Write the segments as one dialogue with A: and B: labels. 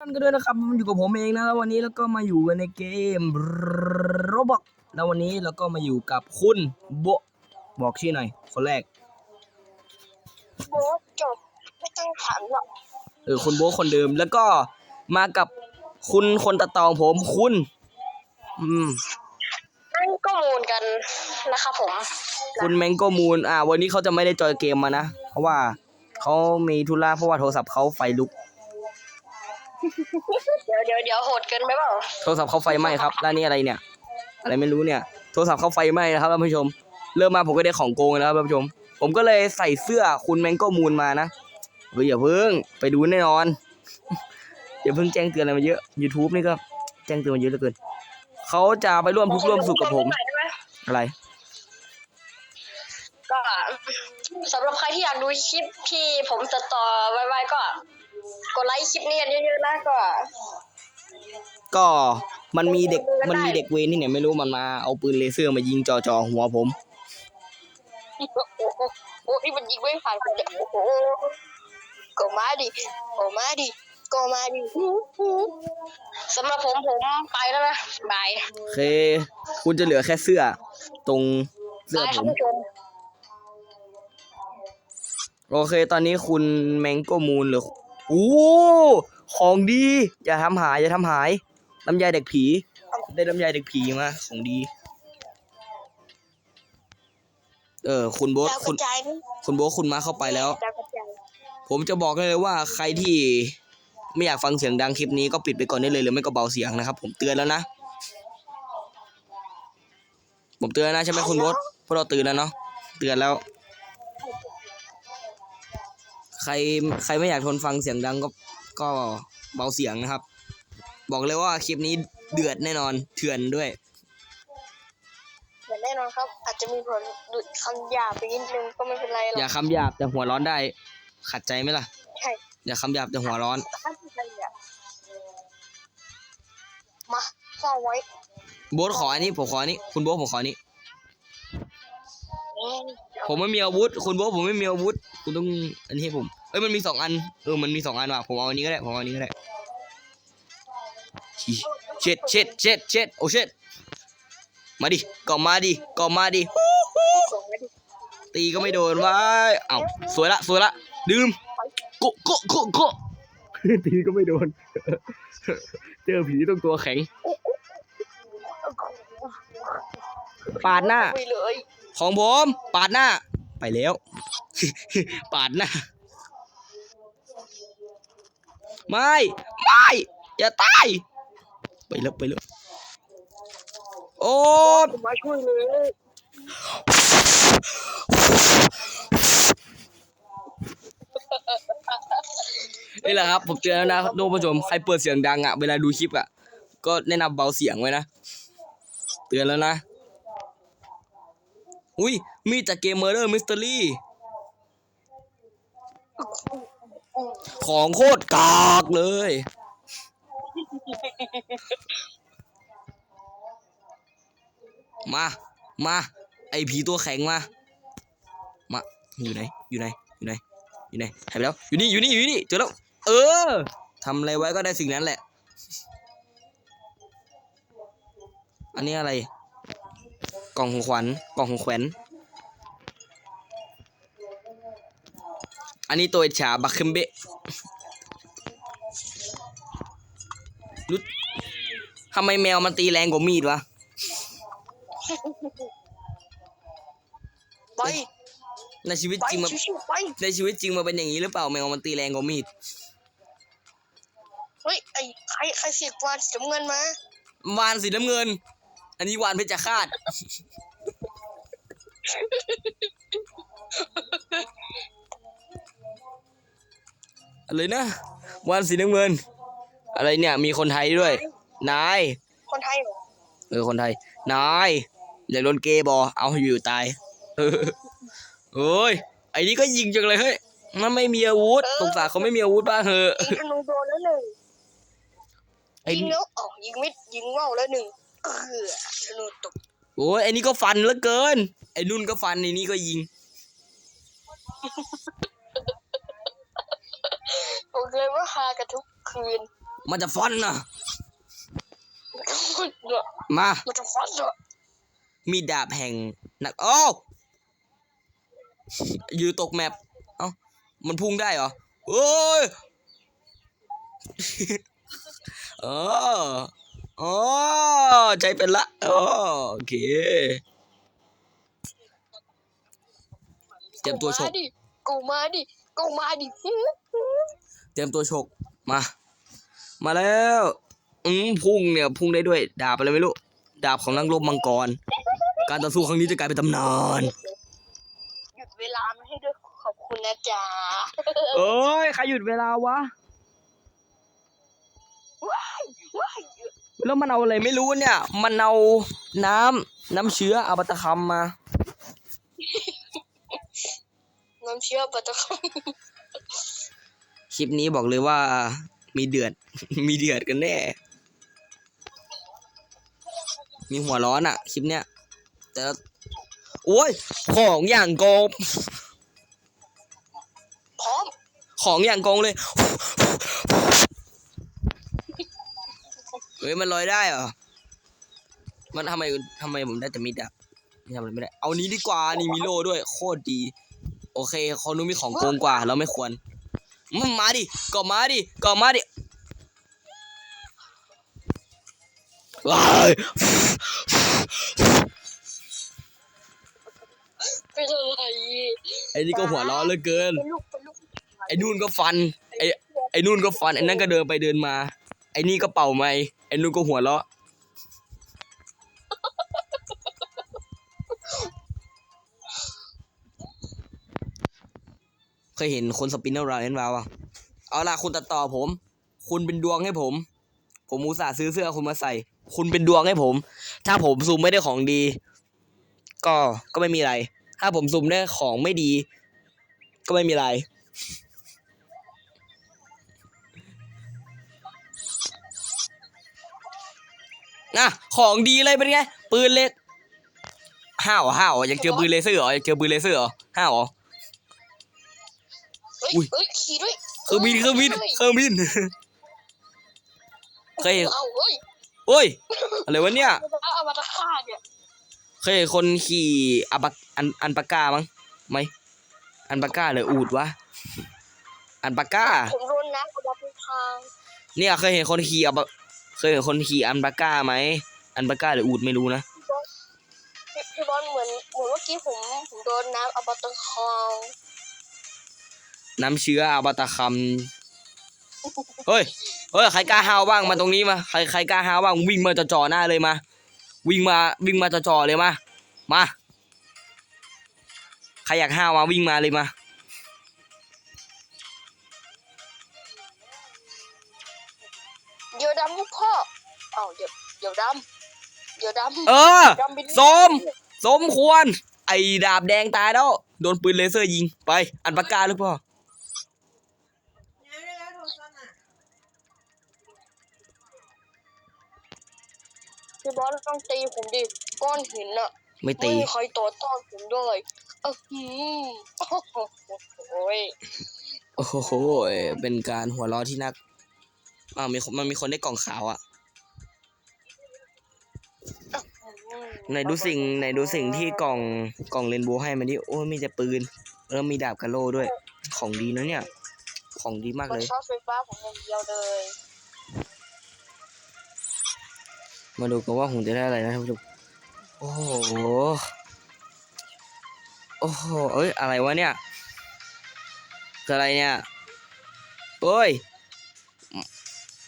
A: กันก็ด้วยนะครับมันอยู่กับผมเองนะแล้ววันนี้แล้วก็มาอยู่กันในเกมโรบอกแล้ววันนี้เราก็มาอยู่กับคุณโบะบอกชื่อหน่อยคนแรก
B: โบ๊ทจบไม่ต้องถามหรอก
A: เออคุณโบะคนเดิมแล้วก็มากับคุณคนตัดต่อของผมคุณ อืม
B: นั่นก็มูลกันนะครับผม
A: คุณแมงโกมูนอ่า วันนี้เขาจะไม่ได้จอยเกมมานะเพราะว่าเขามีธุระเพราะว่าโทรศัพท์เขาไฟลุก
B: เดี๋ยวเดี๋ยวเดี๋ยวโหดเกินไปเปล่า
A: โทรศัพท์เขาไฟไหม้ครับแล้วนี่อะไรเนี่ย อะไรไม่รู้เนี่ย โทรศัพท์เขาไฟไหม้นะครับท่านผู้ชม เริ่มมาผมก็ได้ของโกงแล้วครับท่านผู้ชม ผมก็เลยใส่เสื้อคุณแมงโก้มูนมานะเฮ้ยอย่าเพิ่งไปดูแน่นอน อย่าเพิ่งแจ้งเตือนอะไรมาเยอะ YouTube นี่ก็แจ้งเตือนมาเยอะเหลือเกินเขาจะไปร่วมทุกข์ร่วมสุขกับผม
B: ได้ไหม
A: อะไร
B: ก็สำหรับใครที่อยากดูคลิปที่ผมตัดต่อไวๆก็ กดไลค์คลิปนี้กันเยอะๆนะก็
A: ก็มันมีเด็กมันมีเด็กเวรที่ไหนไม่รู้มันมาเอาปืนเลเซอร์มายิงจ่อจ่อๆหัวผม
B: โอ้โหโอ้โหมันยิงไม่ผ่านกันเลยโอ้โหก็มาดิก็มาดิก็มาดิสำหรับผมผมไปแล้วนะบาย
A: โอเค คุณจะเหลือแค่เสื้อ ตรงเสื้อบา
B: ย
A: ผ
B: ท่าน
A: ม
B: ผู้ชม
A: โอเค ตอนนี้คุณแมงโกมูนหรือ โอ้ของดี อย่าทำหายอย่าทำหายลำไยเด็กผี ได้ลำไยเด็กผีมาของดี เออ คุณโบ๊ท
B: ดาวก
A: คุ
B: ระ
A: ณ
B: จายนะ
A: คุณโบ๊ทคุณมาเข้าไปแล้ว
B: ดาวกระจาย
A: ผมจะบอกเลยว่าใครที่ ไม่อยากฟังเสียงดังคลิปนี้ก็ปิดไปก่อนได้เลยหรือไม่ก็เบาเสียงนะครับ ผมเตือนแล้วนะ ผมเตือนนะใช่ไหมคุณโบ๊ทพวกเราตื่นแล้วเนาะเตือนแล้ว ใครใครไม่อยากทนฟังเสียงดังก็ก็เบาเสียงนะครับ บอกเลยว่าคลิปนี้เดือดแน่นอนเถื่อนด้วย
B: เหมือนแน่นอนครับ อาจจะมีผลดุดคำหยาบไปนิดนึงก็ไม่เป็นไรหรอก
A: อย่าคำหยาบแต่หัวร้อนได้ ขัดใจไหมล่ะ
B: ใช่
A: อย่าคำหยาบแต่หัวร้อน
B: ถ้าเป็นไรอะมาซ่อนไว้
A: โบ๊ทขออันนี้ผมขออันนี้ คุณโบ๊ทผมขออันนี้
B: เอ้ย
A: ผมไม่มีอาวุธคุณโบ๊ทผมไม่มีอาวุธ คุณต้องอันนี้ให้ผม เอ้ยมันมีสองอัน เออมันมีสองอันว่ะ ผมเอาอันนี้ก็ได้ ผมเอาอันนี้ก็ได้เช็ดเช็ดเช็ดเช็ดโอ้เช็ดมาดิก็มาดิก็มาดิ
B: ส่งไว้ดิ
A: ตีก็ไม่โดนว้ายเอ้าสวยละสวยละดื่มโกะโกะโกะโกะตีก็ไม่โดน เจอผีต้องตัวแข็งปาดหน้า
B: คุยเลย
A: ของผม ปาดหน้า ไปแล้ว ปาดหน้า ไม่ ไม่ อย่าตาย ไปแล้วไปแล้ว โอ้
B: ผมมาช่วยเลย
A: นี่แหละครับ ผมเตือนแล้วนะทุกผู้ชมใครเปิดเสียงดังอะ เวลาดูคลิปอะ ก็แนะนำเบาเสียงไว้นะ เตือนแล้วนะ อุ้ย มีจากเกม Murder Mystery ของโคตรกากเลย มา มา ไอผีตัวแข็งมา มา อยู่ไหน อยู่ไหน อยู่ไหน อยู่ไหนหายไปแล้ว อยู่นี่ อยู่นี่ อยู่นี่ เจอแล้ว เออ ทำอะไรไว้ก็ได้สิ่งนั้นแหละ อันนี้อะไร กล่องของขวัญกล่องของแขวนอันนี้ตัวอิจฉาบักเคมเบะรู้ทำไมแมวมันตีแรงกว่ามีดวะ
B: ไป
A: ในชีวิต
B: ไป
A: จริงมัน
B: ชิวๆไป
A: ในชีวิตจริงมันเป็นอย่างนี้หรือเปล่าแมวมันตีแรงกว่ามีด
B: เฮ้ยไอ้ใครใครเสียกวาดสีน้ำเงินมาวา
A: นสีน้ำเงิน อันนี้วานเพชรฆาตอะไรนะวานสีน้ำเงิน อะไรเนี่ย มีคนไทยด้วย นาย
B: คนไทยเหรอ
A: เออคนไทย นายอยากโดนเกย์บอเอาให้อยู่ตายเออเฮ้ยไอ้นี่ก็ยิงจังเลยเฮ้ยมันไม่มีอาวุธสงสารเขาไม่มีอาวุธบ้างเหอะ
B: ยิงธนูโดนแล้วหนึ่ง
A: ไอ้
B: ยิงแล้วอ๋อยิงมิดยิงว่าวแล้วหนึ่ง เออธนูตก
A: โอ้ยไอ้นี่ก็ฟันเหลือเกิน ไอ้นุ่นก็ฟันไอ้นี่ก็ยิง
B: บอกเลยว่าฮากันทุกคืน
A: มันจะฟันนะ
B: มันจะ
A: มา
B: มันจะฟันเหรอ
A: มีดาบแห่งนักโอ้อยู่ตกแมปเอ้ามันพุ่งได้เหรอโอ้ย เออ อ๋อใจเป็นละอ๋อโอเคเตรียมตัวฉก
B: กูมาดิกูมาดิ กูมาดิ
A: เตรียมตัวฉก มา มาแล้ว อืมพุ่งเนี่ยพุ่งได้ด้วย ดาบอะไรไม่รู้ ดาบของนักรบมังกร การต่อสู้ครั้งนี้จะกลายเป็นตำนาน
B: หยุดเวลามาให้ด้วยขอบคุณนะจ๊ะ
A: เอ้ย ใครหยุดเวลาวะ
B: ว้ายว้าย
A: แล้วมันเอาอะไรไม่รู้เนี่ย มันเอาน้ำน้ำเชื้ออาบัตคำมา
B: น้ำเชื่อปัตตะค
A: คลิปนี้บอกเลยว่ามีเดือด มีเดือดกันแน่ มีหัวร้อนอะคลิปเนี้ย แต่ละโอ้ย ของอย่างโกง
B: พร้อม
A: ของอย่างโกงเลย เฮ้ยมันลอยได้เหรอ มันทำไมทำไมผมได้แต่มิดอะนี่ทำอะไรไม่ได้ เอานี้ดีกว่า นี่มีโล่ด้วย โคตรดี โอเคคนนู้นมีของโกงกว่า เราไม่ควรมันมาดิก็มาดิก็มาดิว้าย
B: เป็นอะไร
A: ไอ้นี่ก็หัวร้อนเหลือเกิน
B: เป็นลูกเป็นลูก
A: ไอ้นู่นก็ฟัน ไอ้ไอ้นู่นก็ฟัน ไอ้นั่นก็เดินไปเดินมา ไอ้นี่ก็เป่าไม้ ไอ้นู่นก็หัวเราะ เคยเห็นคนสปินเนอร์ราเลนวาวะเอาล่ะคุณตัดต่อผม คุณเป็นดวงให้ผม ผมอุตส่าห์ซื้อเสื้อคุณมาใส่ คุณเป็นดวงให้ผม ถ้าผมซูมไม่ได้ของดี ก็ก็ไม่มีอะไร ถ้าผมซูมได้ของไม่ดี ก็ไม่มีอะไร นะของดีเลยเป็นไงปืนเล็กห้าวเหรอห้าวเหรออยากเจอปืนเลเซอร์เหรออยากเจอปืนเลเซอร์เหรอห้าวเหรอ
B: เฮ้ย
A: อุ้ย
B: เฮ้ยขี่ด้วย
A: เครื่องบินเครื่องบินเครื่องบินเคยเห็น
B: เอาเฮ้ย
A: โอ้ยอะไรวะเนี่ย
B: เอาเอามาตะฆ่าเนี่ย
A: เคยเห็นคนขี่อัปะอันอันปากกามั้งไหมอันปากกาหรืออูดวะอันปากกา
B: ผมโดนน้ำกระบาทุกทาง
A: เนี่ยเคยเห็นคนขี่อัปะ เคยเห็นคนขี่อันปากกาไหมอันปากกาหรืออูดไม่รู้นะ
B: พี่พี่บอลเหมือนเหมือนเมื่อกี้ผมผมโดนน้ำเอามาตะคอง
A: น้ำเชื้ออาบาตาคำเฮ้ยเฮ้ยใครกล้าห้าวบ้างมาตรงนี้มาใครใครกล้าห้าวบ้างวิ่งมาจ่อๆหน้าเลยมา วิ่งมาวิ่งมาจ่อๆเลยมามาใครอยากห้าวมาวิ่งมาเลยมา
B: เดี๋ยวดำลูกพ่อเอาเดี๋ยวเดี๋ยวดำเดี๋ยวดำ
A: เออ
B: ดำบิน
A: สม สมควร ไอ้ดาบแดงตายแล้ว โดนปืนเลเซอร์ยิง ไป อันปากกาหรือเปล่า
C: ย้ายได้แล้วโทรศัพท์อะ
B: พี่บอลต้องตีผมดิ ก้อนหินอะ
A: ไม่
B: ไม่
A: ตี
B: มีใครต่อต้านผมด้วยเออหืมโอ้โหโอ้ย
A: โอ้โห เป็นการหัวเราะที่นัก อ้าวมีคนมันมีคนได้กล่องขาวอะไหนดูสิ่งไหนดูสิ่งที่กล่องกล่องเรนโบว์ให้มันดิโอ้ยมีแต่ปืนแล้วมีดาบกะโหลด้วย ของดีนะเนี่ย ของดีมาก
B: มัน
A: เลย
B: ชอบไฟฟ้าของอย่างเดียวเลย
A: มาดูกันว่าผมจะได้อะไรนะท่านผู้ชมโอ้โหโอ้โหเอ้ยอะไรวะเนี่ยคืออะไรเนี่ยโอ้ย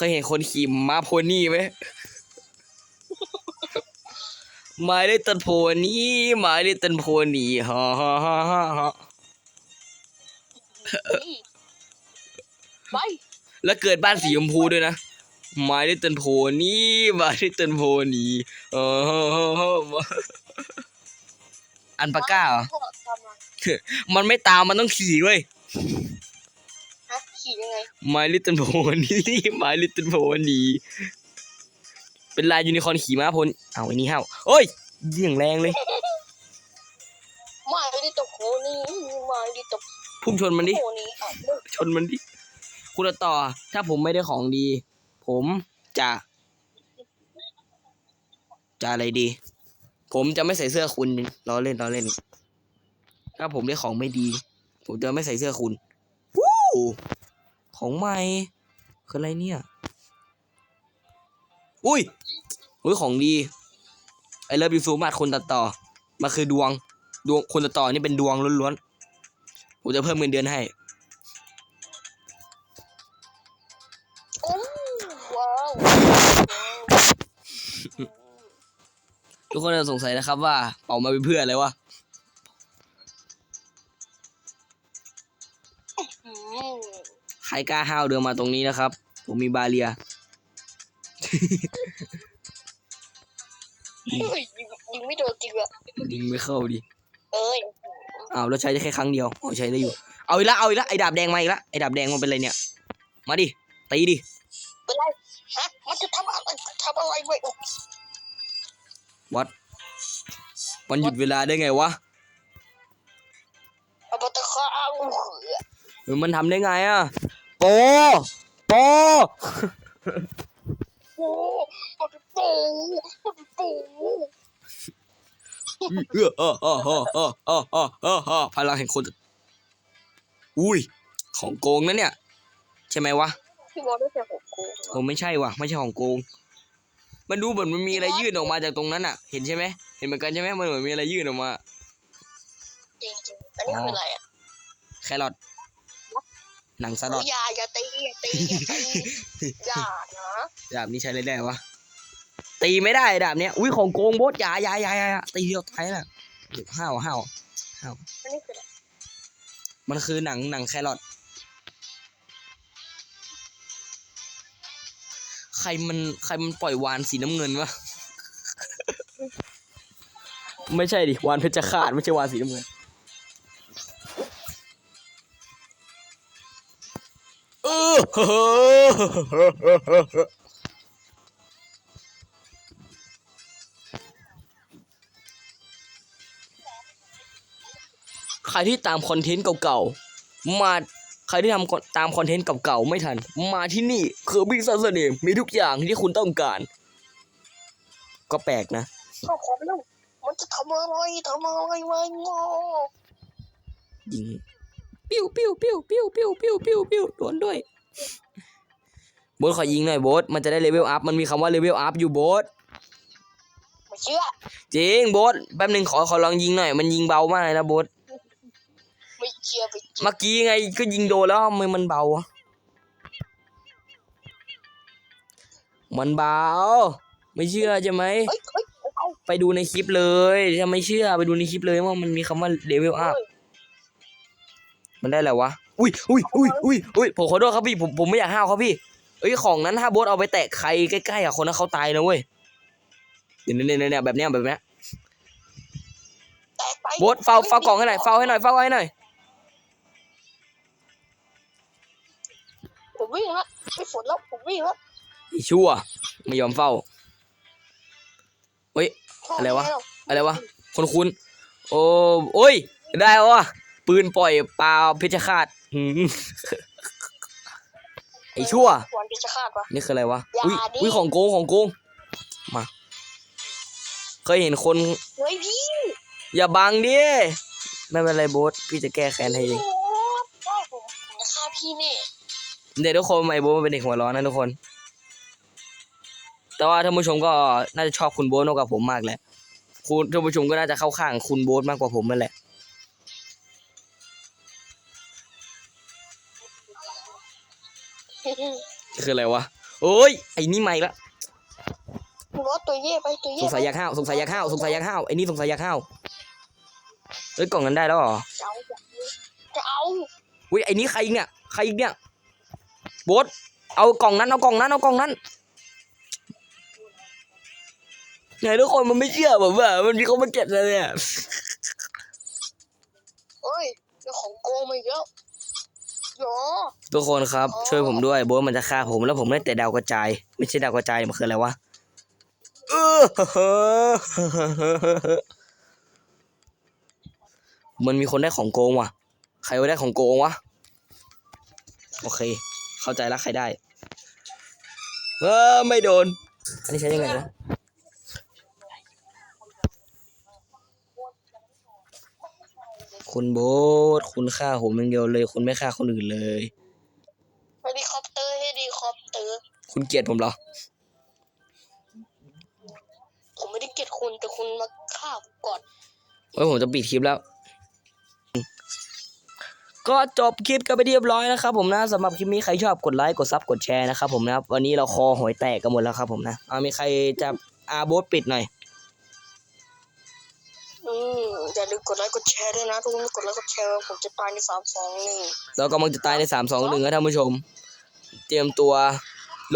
A: เคยเห็นคนขี่ม้าโพนี่ไหมมาได้ตันโพนี่มาได้ตันโพนี่ฮ่าฮ่าฮ่าฮ่าฮ่า
B: นี่ไป
A: แล้วเกิดบ้านสีชมพูด้วยนะมาได้ตันโพนี่มาได้ตันโพนี่เอออันปากก้าเหรอ
B: พ่อทำอะไร
A: มันไม่ตามมันต้องขี่เว้ย
B: ฮะ ขี่ยังไง
A: My Little Pony My Little Pony เป็นลายยูนิคอร์นขี่ม้าพลเอาไอ้นี่ห้าวโอ้ยเยี่ยงแรงเลย
B: ไม่ได้ตกโหนี่ไม่ได้ตก
A: พุ่งชนมันดิ
B: โหนี่อะ
A: ชนมันดิ คุณต่อ ถ้าผมไม่ได้ของดีผผมจะ จะอะไรดี ผมจะไม่ใส่เสื้อคุณล้อเล่นล้อเล่น ถ้าผมได้ของไม่ดี ผมจะไม่ใส่เสื้อคุณ วู้ ของใหม่คืออะไรเนี่ย อุ้ยอุ้ยของดี ไอเลิฟยูซูมากคนตัดต่อมันคือดวง ดวงคนตัดต่อนี่เป็นดวงล้วนๆ ผมจะเพิ่มเงินเดือนให้
B: โอ้ว้าว
A: ทุกคนจะสงสัยนะครับว่าเป่ามาเป็นเพื่ออะไรวะ ใครกล้าห้าวเดินมาตรงนี้นะครับ ผมมีบาเรีย
B: เฮ้ยยิงยิงไม่โดนจริงอะ
A: ยิงไม่เข้าดิ
B: เอ้ย
A: อ้าวแล้วใช้ได้แค่ครั้งเดียวอ๋อใช้ได้อยู่ เอาอีกละเอาอีกละไอ้ดาบแดงมาอีกละไอ้ดาบแดงมันเป็นอะไรเนี่ย มาดิตีดิ
B: เป็นไรฮะมันจะทำอะไรทำอะไรไว้โอ้
A: วัดมันหยุดเวลาได้ไงวะ
B: เอาปตะข้าว
A: เออมันทำได้ไงอะ โปโป
B: โอ้มันจะปูมันจะปู
A: เออเออเออเออเออเออเออเออเออพลังแห่งคน อุ้ย ของโกงนะเนี่ย ใช่ไหมวะ
B: พี่บอลได้แต่หกกู
A: โอ้ไม่ใช่ว่ะไม่ใช่ของโกง มันดูเหมือนมันมีอะไรยื่นออกมาจากตรงนั้นอะ เห็นใช่ไหมเห็นเหมือนกันใช่ไหมมันเหมือนมีอะไรยื่นออกมา
B: จริงจริงๆอันนี้คืออะไรอะ
A: แครอท หนังสลอด
B: อย่าอย่าตีอย่าตีอย่าตีอย่านะ
A: ดาบนี้ใช้อะไรได้วะตีไม่ได้ดาบเนี้ยอุ้ยของโกงโบสอยาอยาอยาอยาตีเดียวตายน่ะห้าวห้าว
B: อันนี้คืออะไร
A: มันคือหนังหนังแครอทใครมันใครมันปล่อยวานสีน้ำเงินวะไม่ใช่ดิวานเพชรฆาตไม่ใช่วานสีน้ำเงิน ใครที่ตามคอนเทนต์เก่าๆ มาใครที่ทำตามคอนเทนต์เก่าๆ ไม่ทัน มาที่นี่คือบิ๊กซัสเนมมีทุกอย่างที่คุณต้องการ ก็แปลกนะ
B: ข้าวของแล้วมันจะทำอะไรทำอะไรไว้งอ
A: ยิง ปิ้วปิ้วปิ้วปิ้วปิ้วปิ้วปิ้วปิ้วโดนด้วยโบสขอยิงหน่อยโบสมันจะได้เลเวลอัพมันมีคำว่าเลเวลอัพอยู่โบส
B: ไม่เชื่อ
A: จริงโบสแป๊บหนึ่งขอขอลองยิงหน่อย มันยิงเบามากเลยนะโบส
B: ไม่เชื่อไม่เชื่อ
A: เมื่อกี้ไงก็ยิงโดนแล้วทำไมมันเบาอะมันเบา ไม่เชื่อใช่ไหม
B: เฮ้ยเฮ้ยเอา
A: ไปดูในคลิปเลยถ้าไม่เชื่อไปดูในคลิปเลยว่ามันมีคำว่าเลเวลอัพ
B: เฮ้ย
A: มันได้แล้ววะ อุ้ยอุ้ยอุ้ยอุ้ยอุ้ยผมขอโทษครับพี่ผมผมไม่อยากห้าวครับพี่ เอ้ยของนั้นถ้าโบสเอาไปแตะใครใกล้ๆอะคนนั้นเขาตายนะเว้ยเนี่ยเนี่ยเนี่ยเนี่ยแบบเนี้ยแบบเนี้ย
B: แตกไป
A: โบสเฝ้าเฝ้ากล่องให้หน่อยเฝ้าให้หน่อยเฝ้าให้หน่อย
B: ผมวิ่งละไม่ฝนแล้วผมวิ่งละ
A: ไอีชั่วไม่ยอมเฝ้าอะไรวะอะไรวะคนคุณโอ้โอ้ยได้แล้ววะ ปืนปล่อยปลาเพชรฆาตหืมไอชั่ว
B: วันพิชฆาตวะ
A: นี่คืออะไรวะ
B: อย่า
A: อุ้ย
B: ดิ
A: อุ้ยของโกงของโกง มา เคยเห็นคน
B: เฮ้ยพี่
A: อย่าบังดิ ไม่เป็นไรโบสพี่จะแก้แค้นให้เอง
B: โอ้ได้ผมผมจะฆ่าพี่นี่
A: เดี๋ยวทุกคนไอโบสมันเป็นเด็กหัวร้อนนะทุกคน แต่ว่าท่านผู้ชมก็น่าจะชอบคุณโบสมากกว่าผมมากแหละ คุณท่านผู้ชมก็น่าจะเข้าข้างคุณโบสมากกว่าผมนั่นแหละ คืออะไรวะโอ้ยไอ้นี่ไม่ละ
B: รถตัวเย่ไปตัว
A: ส
B: เย่
A: งสัยอยากห้าวสงสัยอยากห้าวสงสัยอยากห้าวไอ้นี่สงสัยอยากห้าวเฮ้ยกล่องนั้นได้แล้วเหรอ
B: จะเอาจะเอา
A: อุ้ยไอ้นี่ใครอีกเนี่ยใครอีกเนี่ยโบสเอากล่องนั้นเอากล่องนั้นเอากล่องนั้นเนี่ยทุกคนมันไม่เชื่อผมว่ามันมีคนมาเก็บเลยเนี่ย
B: เฮ้ยเจ้าของโกงมาอีกแล้วโย
A: ทุกคนครับ ช่วยผมด้วยโบสมันจะฆ่าผมแล้วผมได้แต่ดาวกระจาย ไม่ใช่ดาวกระจายมันคืออะไรวะเออมันมีคนได้ของโกงว่ะ ใครได้ของโกงวะ โอเค เข้าใจแล้วใครได้ เออไม่โดน อันนี้ใช้ยังไงนะ คุณโบ๊ทคุณฆ่าผมอย่างเดียวเลย คุณไม่ฆ่าคนอื่นเลย
B: เฮลิคอปเตอร์เฮลิคอปเตอร์
A: คุณเกลียดผมเหรอ
B: ผมไม่ได้เกลียดคุณแต่คุณมาฆ่าผมก่อน
A: เฮ้ยผมจะปิดคลิปแล้ว ก็จบคลิปกันไปเรียบร้อยนะครับผมนะสำหรับคลิปนี้ใครชอบกดไลค์กดซับกดแชร์นะครับผมนะครับวันนี้เราคอหอยแตกกันหมดแล้วครับผมนะเอามีใครจะอาโบสปิดหน่อย
B: อืม อย่าลืมกดไลค์กดแชร์ด้วยนะทุกคนกดไลค์กดแชร์ผมจะตายในสามสองหนึ่ง
A: เรากำลังจะตายในสามสองหนึ่งครับท่านผู้ชม เตรียมตัว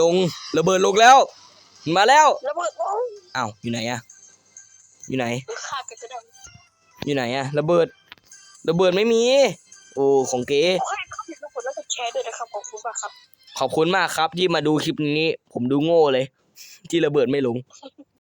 A: ลงระเบิดลงแล้ว มาแล้ว
B: แล้วเบิดโอ้ย
A: อ้าวอยู่ไหนอะอยู่ไหน
B: หรือฆ่ากันก็ได้
A: อยู่ไหนอะระเบิด ระเบิดไม่มี โอ้ของเก๋
B: โอ้ยครับอย่าลืมกดไลค์กดแชร์ด้วยนะครับขอบคุณมากครับ
A: ขอบคุณมากครับที่มาดูคลิปนี้ ผมดูโง่เลย ที่ระเบิดไม่ลง